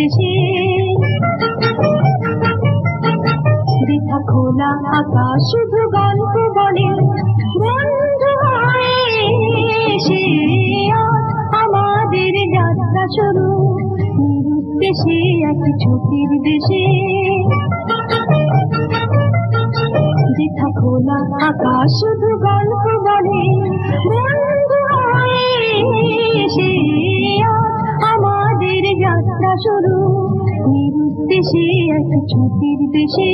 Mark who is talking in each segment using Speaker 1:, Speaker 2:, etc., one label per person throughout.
Speaker 1: দেশে বৃথা খোলা আকাশ শুধু গল্প বলে বন্ধু এসে আমাদের যাত্রা শুরু। নিরুদ্দেশে এক ছুটির দেশে। বৃথা খোলা আকাশ শুধু গল্প বলে বন্ধু এসে শুরু নিরুদ্দেশে এক ছুটির দেশে।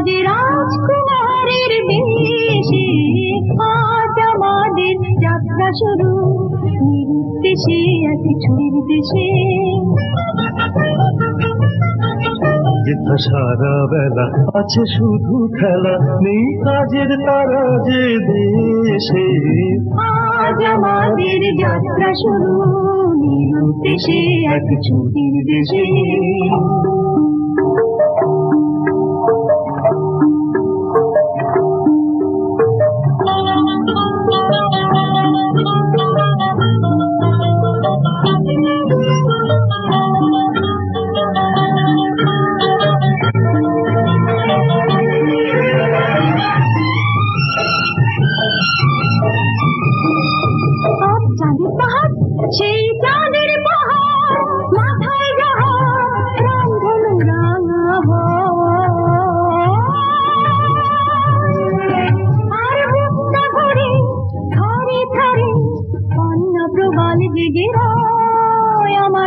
Speaker 1: সাজে রাজকুমারের বেশে আজ আমাদের যাত্রা শুরু। নিরুদ্দেশে এক ছুরির দেশে
Speaker 2: যেথা সারা বেলা আছে শুধু খেলা নেই কাজের তারা যে দেশে।
Speaker 1: আজ আমাদের যাত্রা শুরু নিরুদ্দেশে এক ছুটির দেশে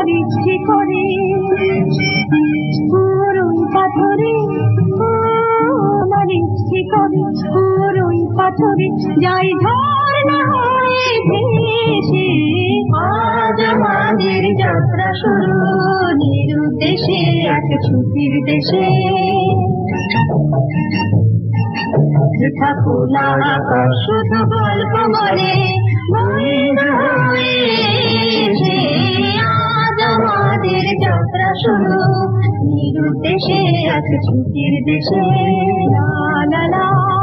Speaker 1: আমার ইচ্ছে করে পুরোই পাথরে ও, আমার ইচ্ছে করে পুরোই পাথরে যাই ঝড় না হয়ে ভেসে। আজ আমাদের যাত্রা শুরু নিরুদ্দেশে এক ছুটির দেশে। বৃথা শুধু গল্প এসে আজ আমাদের যাত্রা শুরু। নিরুদ্দেশে এক ছুটির দেশে। লা লা।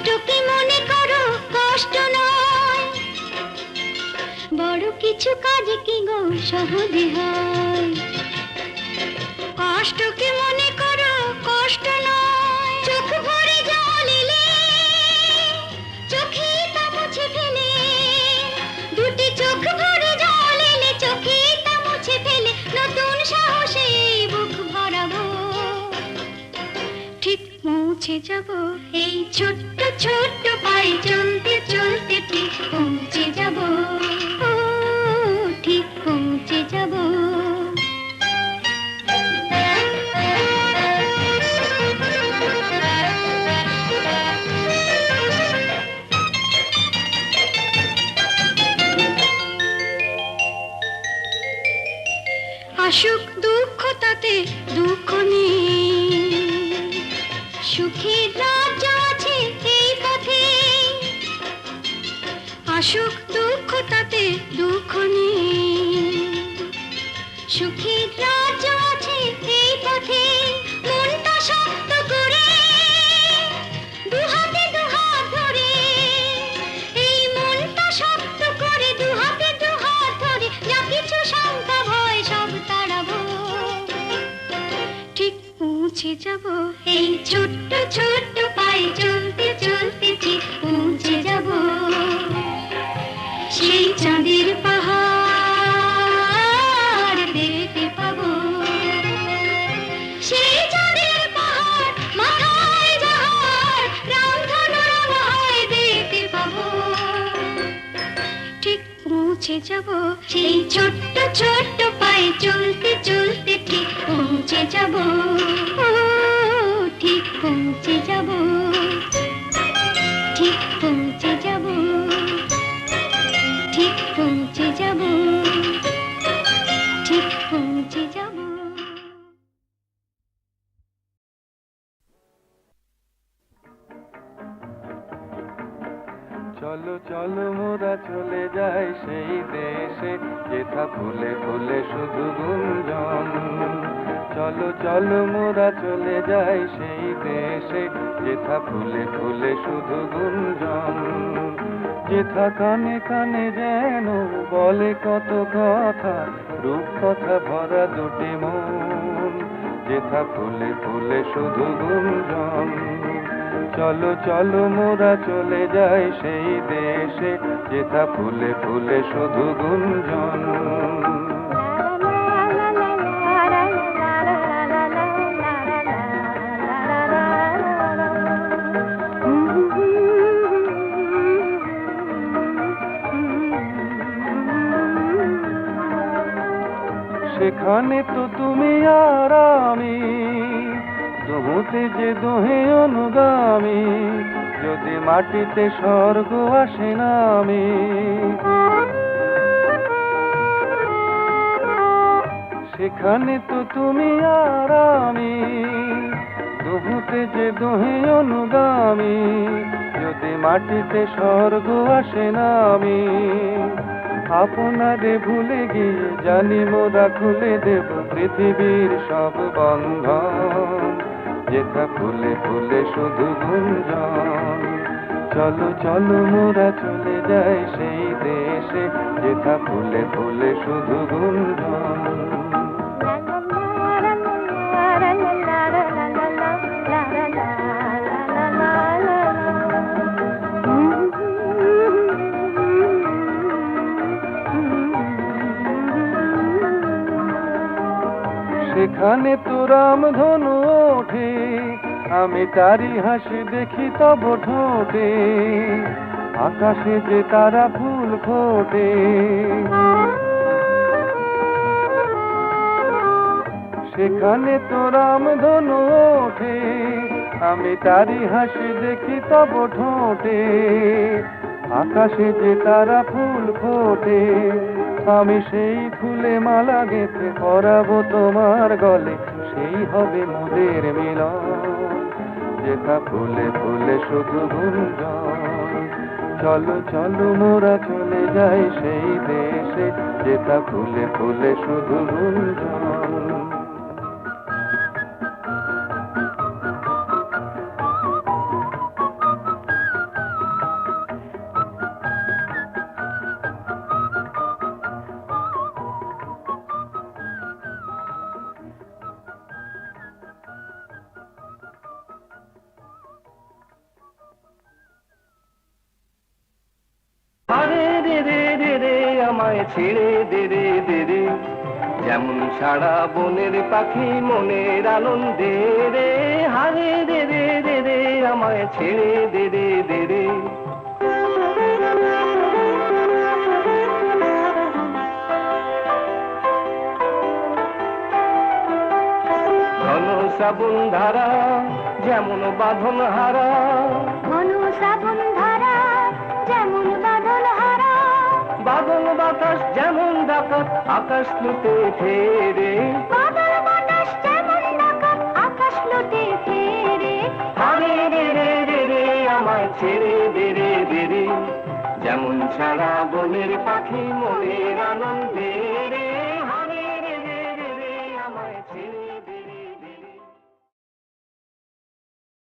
Speaker 3: কষ্টকে মনে করো? কষ্ট নয়। বড় কিছু কাজ কি গো? সহজে হয়। কষ্টকে মনে করো? কষ্ট নয়। চোখ ভরে জল এলে, চোখে তা মুছে ফেলে। দুটি চোখ ভরে জল এলে, চোখে তা মুছে ফেলে। নতুন সাহসে বুক ভরাবো। ঠিক পৌঁছে যাব এই ছোট্ট ছোট্ট পায়ে চলতে চলতে ঠিক পৌঁছে যাব। ও, ঠিক পৌঁছে যাব। আসুক দুঃখ তাতে দুঃখ নেই। সুখের রাজ্য আসুক দুঃখ তাতে দুঃখ নেই সুখের যাব। সেই ছোট্ট ছোট্ট পায়ে চলতে চলতে ঠিক পৌঁছে যাব।
Speaker 4: মোরা চলে যাই সেই দেশে, যেথা ফুলে ফুলে শুধু গুঞ্জন। চলো চলো মোরা চলে যাই সেই দেশে, যেথা ফুলে ফুলে শুধু গুঞ্জন। যেথা কানে কানে যেন বলে কত কথা রূপ কথা ভরা দুটি মন। যেথা ফুলে ফুলে শুধু গুঞ্জন। চলো চলো, মোরা চলে যাই সেই দেশে। যেথা ফুলে ফুলে শুধু গুঞ্জন। সেখানে তো তুমি আর আমি। দোহতে যে দোহে অনুগামী, যদি মাটিতে স্বর্গ আসে না সেখানে তো তুমি আর আমি দোহতে যে দোহে অনুগামী, যদি মাটিতে স্বর্গ আসে না আপনারে ভুলে গিয়ে জানি মোরা খুলে দেব পৃথিবীর সব বন্ধন। যেথা ফুলে ফুলে শুধু গুঞ্জন চলো চলো মোরা চলে যাই সেই দেশে, যেথা ফুলে ফুলে শুধু গুঞ্জন সেখানে তো রামধনু ওঠে, আমি তারি হাসি দেখি তব ঠোঁটে। আকাশে যে তারা ফুল ফোটে। সেখানে তো রামধনু ওঠে, আমি তারি হাসি দেখি তব ঠোঁটে। আকাশে যে তারা ফুল ফোটে, আমি সেই ফুলে মালা গেঁথে পরাবো তোমার গলে, সেই হবে মোদের মিলন। যেথা ফুলে ফুলে শুধু গুঞ্জন, চলো চলো মোরা চলে যাই সেই দেশে, যেথা ফুলে ফুলে শুধু গুঞ্জন। আমায় ছেড়ে দে রে দে রে।
Speaker 5: যেমন সারা বনের পাখি মনের আনন্দে রে, হারে দে রে দে রে, আমায় ছেড়ে দে রে দে রে। ঘন শ্রাবণ ধারা, যেমন বাঁধন হারা।
Speaker 3: ঘন শ্রাবণ ধারা, যেমন
Speaker 5: বাতাস যেমন ডাকাত আকাশ লুটে ফেরে।
Speaker 3: বাদল বাতাস যেমন ডাকাত আকাশ লুটে ফেরে।
Speaker 5: হারে রে রে রে রে আমায় ছেড়ে দে রে রে যেমন সারা বনের পাখি মনের আনন্দে